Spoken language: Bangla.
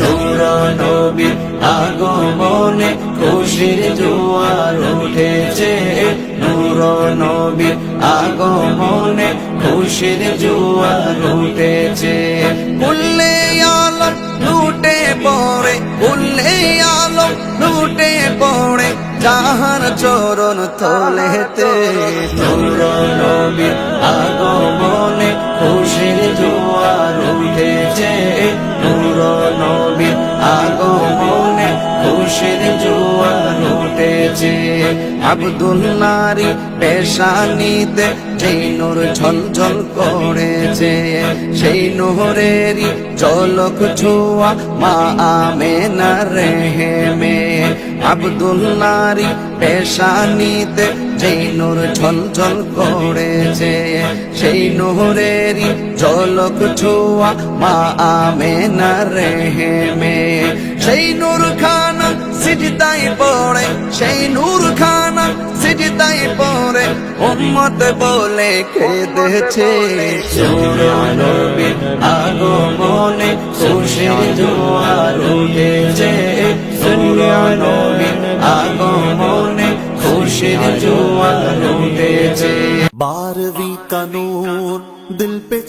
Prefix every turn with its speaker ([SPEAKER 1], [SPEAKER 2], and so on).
[SPEAKER 1] নূর নবীর আগমনে খুশির জোয়ার উঠেছে। নূর নবীর আগমনে খুশির জোয়ার উঠেছে। উল্লে আলম লুটে পড়ে উল্লে আলম লুটে পড়ে যাহার চরণ তলেতে। নূর নবীর আগমনে খুশির জোয়ার উঠেছে। আব্দুল্লারি পেশানিতে যেই নূর ঝলঝল করেছে, সেই নহরেরই জলক ছোয়া মা আমেনা রেহেমে। আব্দুল্লারি পেশানিতে যেই নূর ঝলঝল করেছে, সেই নহরেরই জলক ছোয়া মা আমেনা রেহেমে। সেই নূর খানা সিজদাই পড়ে সেই নূর খানা সিজদাই পড়ে উম্মত বলে কেঁদেছে আগমনে খুশির জোয়ার উঠেছে সূর্যালোবিন আগমনে খুশির জোয়ার উঠেছে
[SPEAKER 2] বারবি কানুন দিল পে